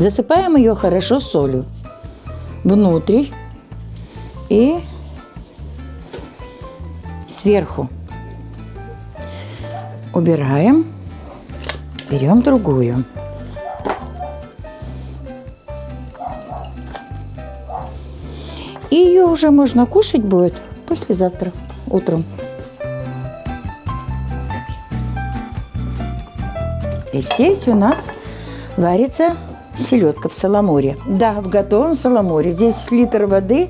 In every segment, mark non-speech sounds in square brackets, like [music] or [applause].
Засыпаем ее хорошо солью внутрь и сверху убираем, берем другую. И ее уже можно кушать будет послезавтра утром. И здесь у нас варится селедка в саламуре. Да, в готовом саламуре. Здесь литр воды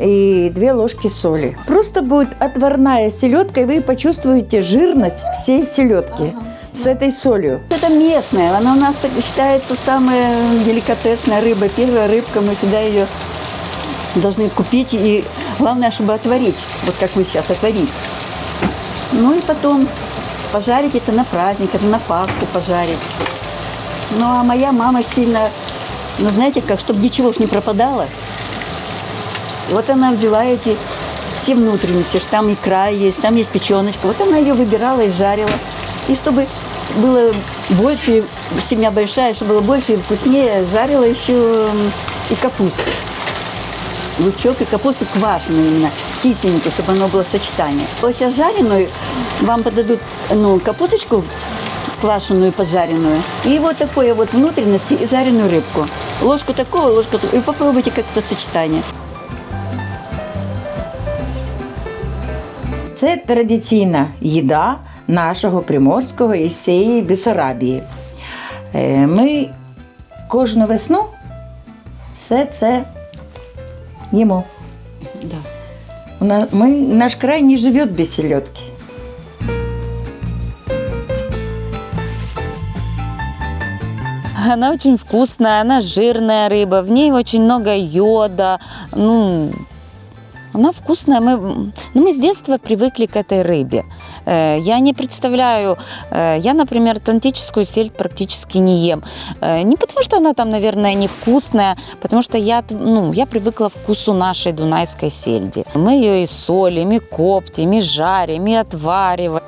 и две ложки соли. Просто будет отварная селедка, и вы почувствуете жирность всей селедки с этой солью. Это местная, она у нас так считается самая деликатесная рыба. Первая рыбка, мы всегда ее должны купить. И главное, чтобы отварить, вот как вы сейчас отварить. Ну и потом пожарить это на праздник, это на Пасху пожарить. Ну а моя мама сильно, ну знаете, как, чтобы ничего ж не пропадало. Вот она взяла эти все внутренности, что там икра есть, там есть печеночка. Вот она ее выбирала и жарила. И чтобы было больше, семья большая, чтобы было больше и вкуснее, жарила еще и капусту. Лучок и капусту квашеную именно, кисленькую, чтобы оно было сочетание. Вот сейчас жареную вам подадут ну, капусточку квашеную, поджаренную. И вот такое вот внутренности и жареную рыбку. Ложку такого, ложку такого. И попробуйте как-то сочетание. Це традиційна їда нашого Приморського і всієї Бесарабії. Е, Ми кожну весну все це їмо. Да. Ми, наш край не живе без селедки. [laughs] Она очень вкусная, она жирная рыба, в ней очень много йода. Ну, она вкусная. Мы, ну, мы с детства привыкли к этой рыбе. Э, Я не представляю, э, я, например, атлантическую сельдь практически не ем. Э, Не потому, что она там, наверное, невкусная, потому что я, ну, я привыкла к вкусу нашей дунайской сельди. Мы ее и солим, и коптим, и жарим, и отвариваем.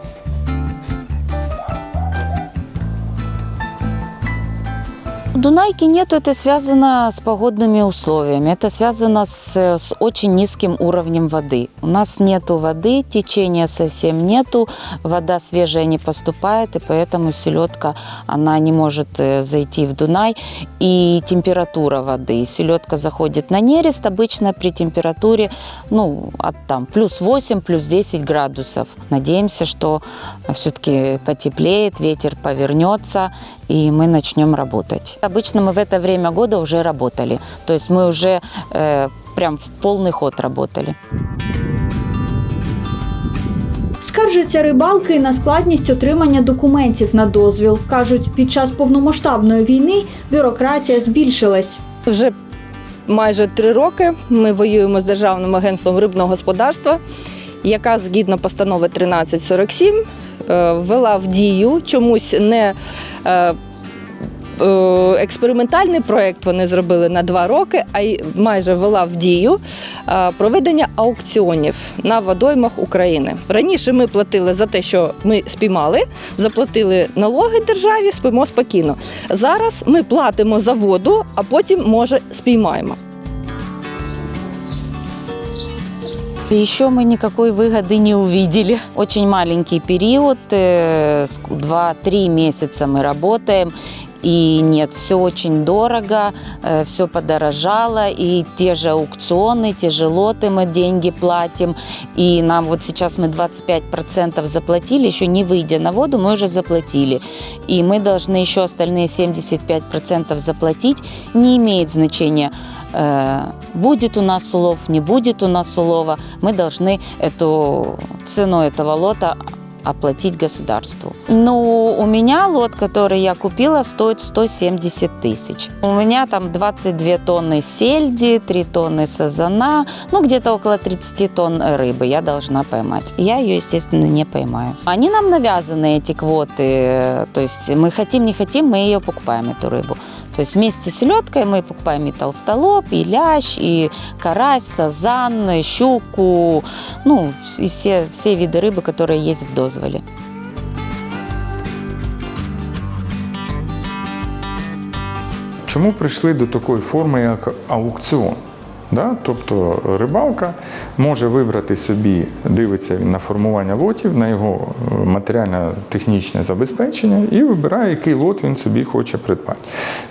Дунайки нету, это связано с погодными условиями, это связано с, с очень низким уровнем воды. У нас нету воды, течения совсем нету, вода свежая не поступает, и поэтому селедка, она не может э, зайти в Дунай. И температура воды. Селедка заходит на нерест обычно при температуре, ну, от там плюс 8, плюс 10 градусов. Надеемся, что все-таки потеплеет, ветер повернется, и мы начнем работать. Обычно мы в это время года уже работали. То есть мы уже э, прям в полный ход работали. Скаржаться рибалки на складність отримання документів на дозвіл. Кажуть, під час повномасштабної війни бюрократія збільшилась. Вже майже три роки ми воюємо з Державним агентством рибного господарства, яка згідно постанови 1347 е, ввела в дію чомусь не е, е, експериментальний проєкт вони зробили на два роки, а й майже ввела в дію е, проведення аукціонів на водоймах України. Раніше ми платили за те, що ми спіймали, заплатили налоги державі, спимо спокійно. Зараз ми платимо за воду, а потім, може, спіймаємо. Еще мы никакой выгоды не увидели. Очень маленький период, 2-3 месяца мы работаем. И нет, все очень дорого, все подорожало, и те же аукционы, те же лоты мы деньги платим, и нам вот сейчас мы 25% заплатили, еще не выйдя на воду, мы уже заплатили, и мы должны еще остальные 75% заплатить, не имеет значения, э, будет у нас улов, не будет у нас улова, мы должны эту цену этого лота оплатить государству. Ну, у меня лот, который я купила, стоит 170 тысяч. У меня там 22 тонны сельди, 3 тонны сазана, ну, где-то около 30 тонн рыбы я должна поймать. Я ее, естественно, не поймаю. Они нам навязаны, эти квоты. То есть мы хотим, не хотим, мы ее покупаем, эту рыбу. То есть вместе с селедкой мы покупаем и толстолоб, и лящ, и карась, сазан, щуку, ну, и все, все виды рыбы, которые есть в дозволе. Чому прийшли до такої форми, як аукціон? Да? Тобто рибалка може вибрати собі, дивиться він на формування лотів, на його е, матеріально-технічне забезпечення і вибирає, який лот він собі хоче придбати.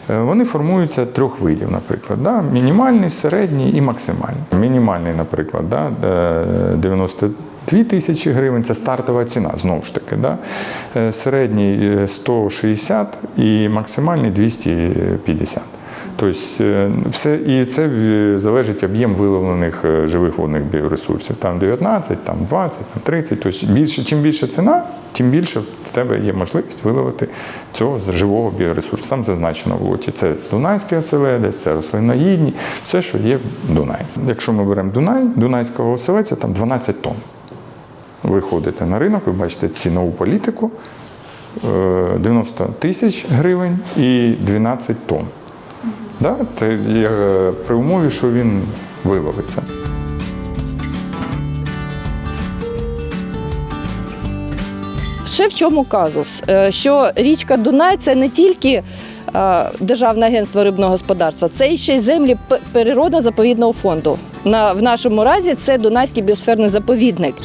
Е, вони формуються трьох видів, наприклад. Да? Мінімальний, середній і максимальний. Мінімальний, наприклад, да? Е, 90 2 тисячі гривень це стартова ціна, знову ж таки. Да? Е, середній е, 160 і максимальний 250. Тобто е, все і це залежить об'єм виловлених живих водних біоресурсів. Там 19, там 20, там 30. Тобто більше, чим більше ціна, тим більше в тебе є можливість виловити цього з живого біоресурсу. Там зазначено в лоті. Це Дунайське оселедець, це рослиноїдні, все, що є в Дунаї. Якщо ми беремо Дунай, Дунайського оселедця там 12 тонн. Ви ходите на ринок, ви бачите цінову політику е, 90 тисяч гривень і 12 тонн. Да? Це е, при умові, що він виловиться. Ще в чому казус? Е, Що річка Дунай це не тільки е, Державне агентство рибного господарства, це ще й землі природно-заповідного фонду. На, в нашому разі це Дунайський біосферний заповідник.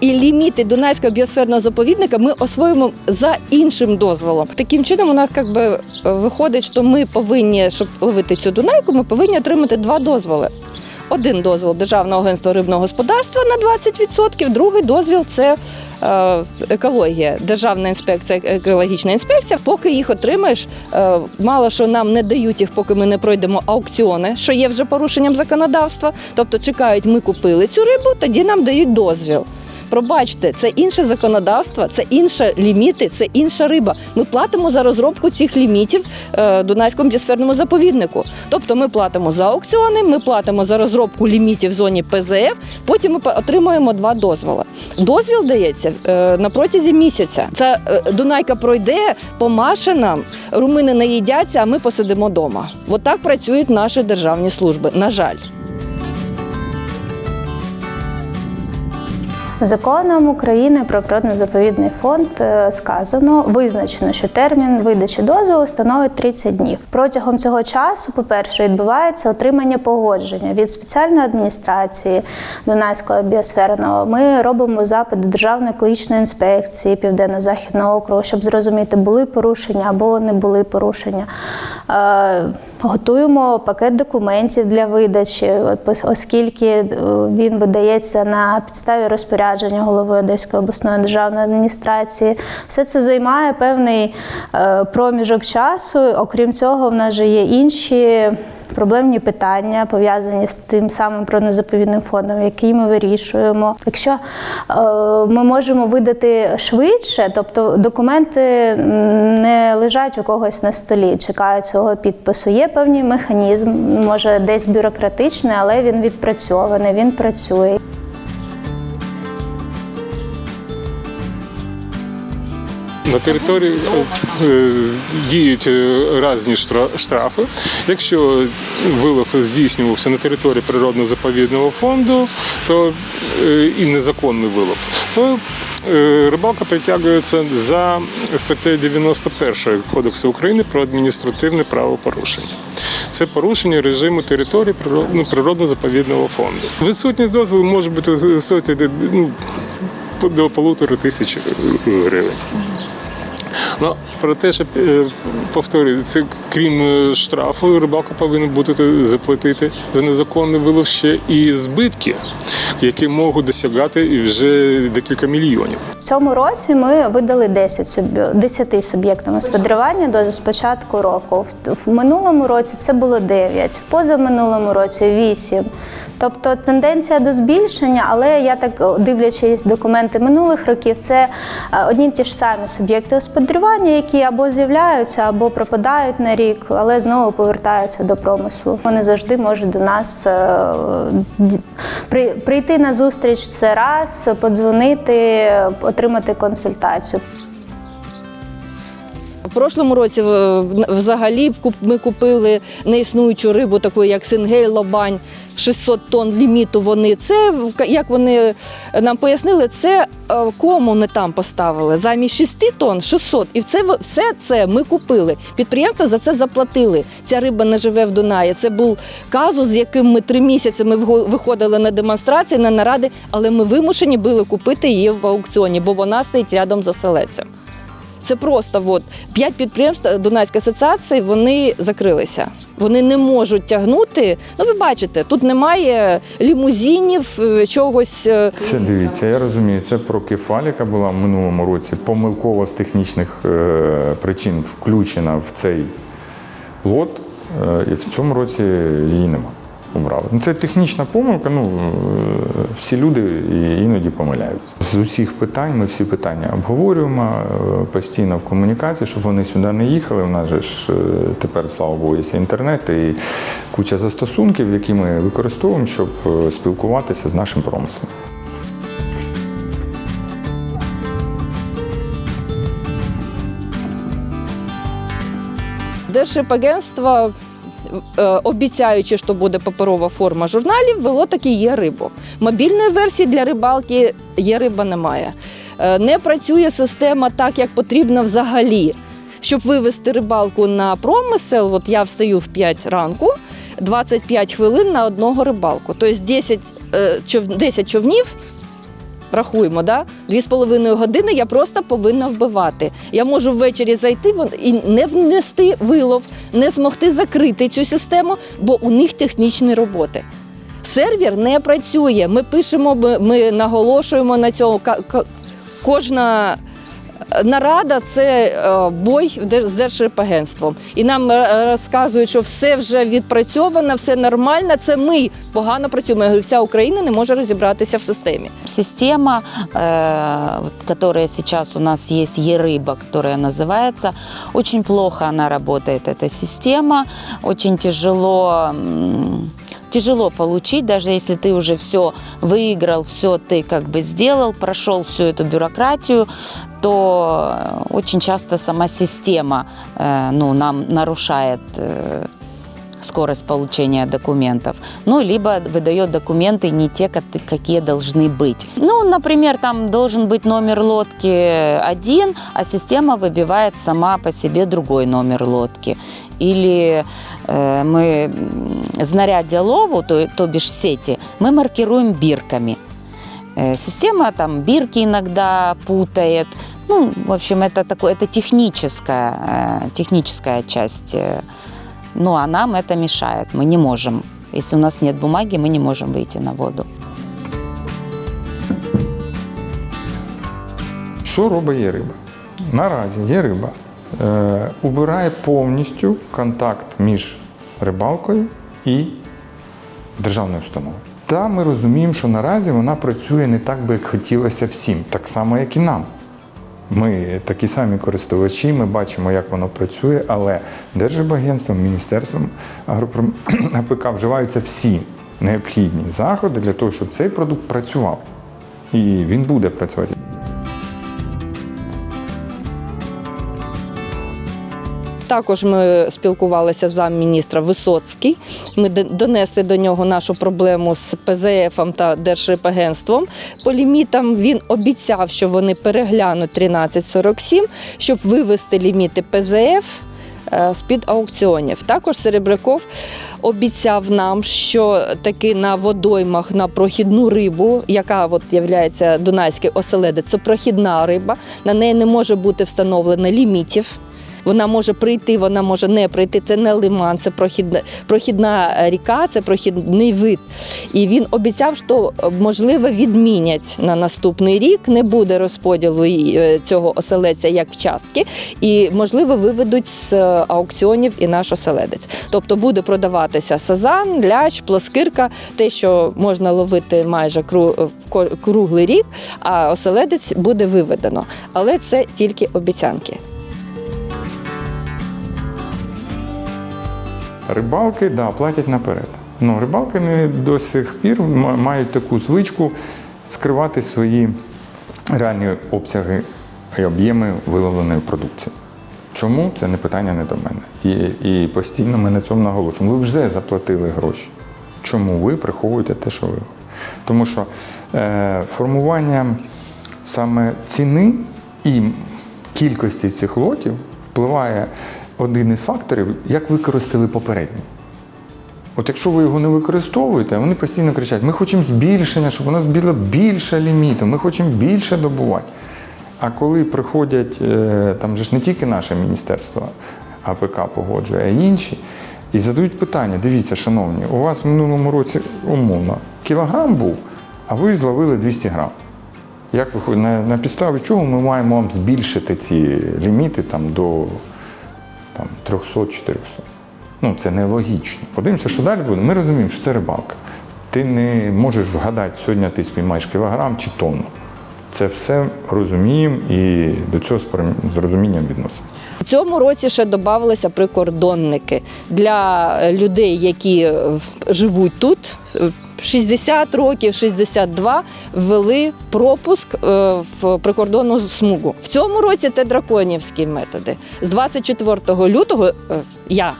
І ліміти Дунайського біосферного заповідника ми освоїмо за іншим дозволом. Таким чином, у нас як би, е, виходить, що ми повинні, щоб ловити цю Дунайку, ми повинні отримати два дозволи. Один дозвіл Державного агентства рибного господарства на 20%, другий дозвіл це е, екологія, Державна інспекція, екологічна інспекція. Поки їх отримаєш, е, мало що нам не дають їх, поки ми не пройдемо аукціони, що є вже порушенням законодавства. Тобто чекають, ми купили цю рибу, тоді нам дають дозвіл. Пробачте, це інше законодавство, це інші ліміти, це інша риба. Ми платимо за розробку цих лімітів е, Дунайському біосферному заповіднику. Тобто ми платимо за аукціони, ми платимо за розробку лімітів в зоні ПЗФ, потім ми отримуємо два дозволи. Дозвіл дається е, на протязі місяця. Це Дунайка пройде, помаше нам, румини не їдяться, а ми посидимо вдома. Отак працюють наші державні служби. На жаль. Законом України про природно-заповідний фонд е, сказано, визначено, що термін видачі дозволу становить 30 днів. Протягом цього часу, по-перше, відбувається отримання погодження від спеціальної адміністрації Дунайського біосферного. Ми робимо запит до Державної екологічної інспекції Південно-Західного округу, щоб зрозуміти, були порушення або не були порушення. Готуємо пакет документів для видачі, оскільки е, він видається на підставі розпорядження голови Одеської обласної державної адміністрації. Все це займає певний е, проміжок часу. Окрім цього, в нас же є інші. Проблемні питання пов'язані з тим самим природно-заповідним фондом, який ми вирішуємо. Якщо е, ми можемо видати швидше, тобто документи не лежать у когось на столі, чекають свого підпису. Є певний механізм, може десь бюрократичний, але він відпрацьований, він працює. На території е, діють е, різні штрафи. Якщо вилов здійснювався на території природно-заповідного фонду, то е, і незаконний вилов, то рибалка притягується за статтею 91 Кодексу України про адміністративне правопорушення. Це порушення режиму території ну, природно-заповідного фонду. Відсутність дозволу може бути стоїти ну, до полутора тисяч гривень. Ну, про те, що е, повторюю, це крім е, штрафу, рибалка повинна буде заплатити за незаконний вилов ще і збитки, які можуть досягати вже декілька мільйонів. В цьому році ми видали 10, суб'є- 10 суб'єктам господарювання до з початку року. В минулому році це було 9, в позаминулому році 8. Тобто тенденція до збільшення, але я так дивлячись документи минулих років, це е, одні ті ж самі суб'єкти господарювання, які або з'являються, або пропадають на рік, але знову повертаються до промислу. Вони завжди можуть до нас е, прийти на зустріч це раз, подзвонити, отримати консультацію. прошлому році взагалі ми купили неіснуючу рибу, таку як сингей, лобань. 600 тонн ліміту вони. Це, як вони нам пояснили, це е, кому не там поставили. Замість 6 тонн 600. І це, все це ми купили. Підприємства за це заплатили. Ця риба не живе в Дунаї. Це був казус, з яким ми три місяці ми виходили на демонстрації, на наради, але ми вимушені були купити її в аукціоні, бо вона стоїть рядом з оселедцем. Це просто от, п'ять підприємств Дунайської асоціації вони закрилися. Вони не можуть тягнути. Ну, ви бачите, тут немає лімузинів, е, чогось. е, Це дивіться, я розумію, це про кефаль, яка була в минулому році, помилково з технічних е, причин включена в цей лот, е, і в цьому році її нема. Обрали. Ну, це технічна помилка. Ну е, всі люди іноді помиляються. З усіх питань ми всі питання обговорюємо е, постійно в комунікації, щоб вони сюди не їхали. У нас же ж е, тепер, слава Богу, є інтернет і куча застосунків, які ми використовуємо, щоб спілкуватися з нашим промислом. Держрибагентство, е, обіцяючи, що буде паперова форма журналів, вело таки є рибу. Мобільної версії для рибалки є риба немає. Е, Не працює система так, як потрібно взагалі. Щоб вивести рибалку на промисел, от я встаю в 5 ранку, 25 хвилин на одного рибалку. Тобто 10, е, 10 човнів рахуємо, да? дві з половиною години я просто повинна вбивати. Я можу ввечері зайти і не внести вилов, не змогти закрити цю систему, бо у них технічні роботи. Сервер не працює. Ми пишемо, ми, наголошуємо на цьому. Кожна нарада це е, бой в Держ- з Держрибагентством. І нам е, розказують, що все вже відпрацьовано, все нормально. Це ми погано працюємо. Я говорю, Вся Україна не може розібратися в системі. Система, э, вот, которая сейчас у нас есть, Ерыба, которая называется, очень плохо она работает, эта система. Очень тяжело, м, тяжело получить, даже если ты уже все выиграл, все ты как бы сделал, прошел всю эту бюрократию, то э, очень часто сама система э, ну, нам нарушает э, скорость получения документов, ну, либо выдает документы не те, какие должны быть. Ну, например, там должен быть номер лодки один, а система выбивает сама по себе другой номер лодки. Или э, мы м, знаряддя лову, то, то бишь сети, мы маркируем бирками. Система там бирки иногда путает. Ну, в общем, это такое, это техническая, э, техническая часть. э, Ну, а нам это мешает. Мы не можем. Если у нас нет бумаги, мы не можем выйти на воду. Що робить є риба? Наразі є риба. Е, убирає повністю контакт між рибалкою і державною установою. Та ми розуміємо, що наразі вона працює не так, би як хотілося всім, так само, як і нам. Ми такі самі користувачі, ми бачимо, як воно працює, але Держбагентством, Міністерством. [clears throat] АПК вживаються всі необхідні заходи для того, щоб цей продукт працював. І він буде працювати. Також ми спілкувалися з замміністра Висоцький. Ми донесли до нього нашу проблему з ПЗФ та Держрибагентством. По лімітам він обіцяв, що вони переглянуть 1347, щоб вивести ліміти ПЗФ. е, З-під аукціонів. Також Серебряков обіцяв нам, що таки на водоймах на прохідну рибу, яка от є Дунайський оселедець, це прохідна риба, на неї не може бути встановлено лімітів. Вона може прийти, вона може не прийти. Це не лиман, це прохідна, прохідна ріка, це прохідний вид. І він обіцяв, що можливо відмінять на наступний рік. Не буде розподілу е, цього оселедця як частки, і можливо виведуть з е, аукціонів і наш оселедець. Тобто буде продаватися сазан, лящ, плоскирка, те, що можна ловити майже кру- круглий рік, а оселедець буде виведено. Але це тільки обіцянки. Рибалки да, платять наперед. Ну, рибалки не до сих пір мають таку звичку скривати свої реальні обсяги і об'єми виловленої продукції. Чому це не питання не до мене? І, і постійно ми на цьому наголошуємо. Ви вже заплатили гроші. Чому ви приховуєте те, що ви? Тому що е, формування саме ціни і кількості цих лотів впливає один із факторів, як використали попередній. От якщо ви його не використовуєте, вони постійно кричать: ми хочемо збільшення, щоб у нас було більше ліміту, ми хочемо більше добувати. А коли приходять, е, там же ж не тільки наше міністерство АПК погоджує, а й інші, і задають питання: дивіться, шановні, у вас в минулому році умовно кілограм був, а ви зловили 200 грам. Як виходить, на, на підставі чого ми маємо вам збільшити ці ліміти там, до там, 300-400? Ну, це нелогічно. Подивимося, що далі буде. Ми розуміємо, що це рибалка. Ти не можеш вгадати, сьогодні ти спіймаєш кілограм чи тонну. Це все розуміємо і до цього з розумінням відносимося. У цьому році ще додавалися прикордонники для е, людей, які е, живуть тут. Е, 60 років, 62 ввели пропуск е, в прикордонну смугу. В цьому році це драконівські методи. З 24 лютого е, я.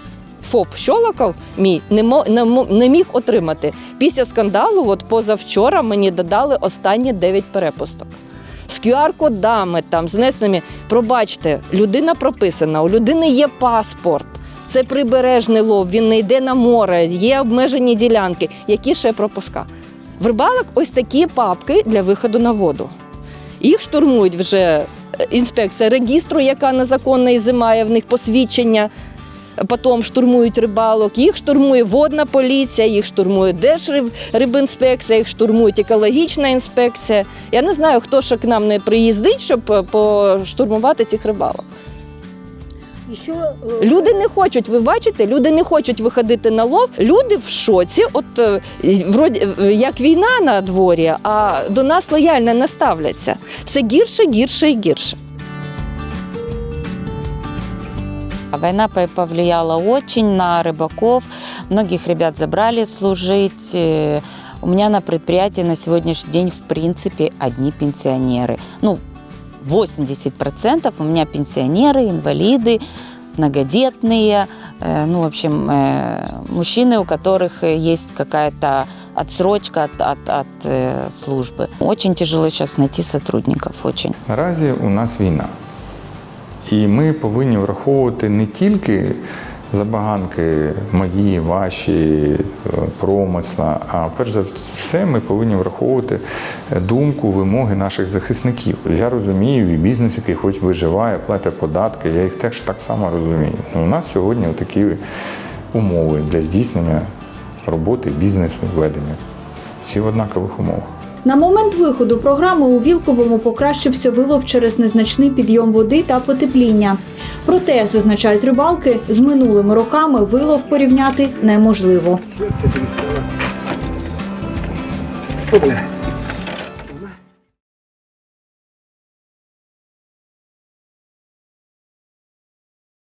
ФОП Щолоков мій не, мо, не, не міг отримати. Після скандалу, от позавчора, мені додали останні 9 перепусток. З QR-кодами там, з внесеними. Пробачте, людина прописана, у людини є паспорт. Це прибережний лов, він не йде на море, є обмежені ділянки. Які ще пропуска? В рибалок ось такі папки для виходу на воду. Їх штурмують вже е, інспекція регістру, яка незаконно ізимає в них посвідчення. Потім штурмують рибалок, їх штурмує водна поліція, їх штурмує Держрибінспекція, їх штурмують екологічна інспекція. Я не знаю, хто ще к нам не приїздить, щоб е, поштурмувати цих рибалок. Люди не хочуть, ви бачите, люди не хочуть виходити на лов. Люди в шоці. От е, вроді е, як війна на дворі, а до нас лояльно не ставляться. Все гірше, гірше і гірше. А Война по- повлияла очень на рыбаков. Многих ребят забрали служить. Э, У меня на предприятии на сегодняшний день, в принципе, одни пенсионеры. Ну, 80% у меня пенсионеры, инвалиды, многодетные, э, ну, в общем, э, мужчины, у которых э, есть какая-то отсрочка от, от, от э, службы. Очень тяжело сейчас найти сотрудников, очень. Наразі у нас війна. І ми повинні враховувати не тільки забаганки мої, ваші, е, промисла, а перш за все ми повинні враховувати думку, вимоги наших захисників. Я розумію, і бізнес, який хоч виживає, платить податки, я їх теж так само розумію. Ну, у нас сьогодні такі умови для здійснення роботи, бізнесу, ведення. Всі в однакових умовах. На момент виходу програми у Вілковому покращився вилов через незначний підйом води та потепління. Проте, зазначають рибалки, з минулими роками вилов порівняти неможливо.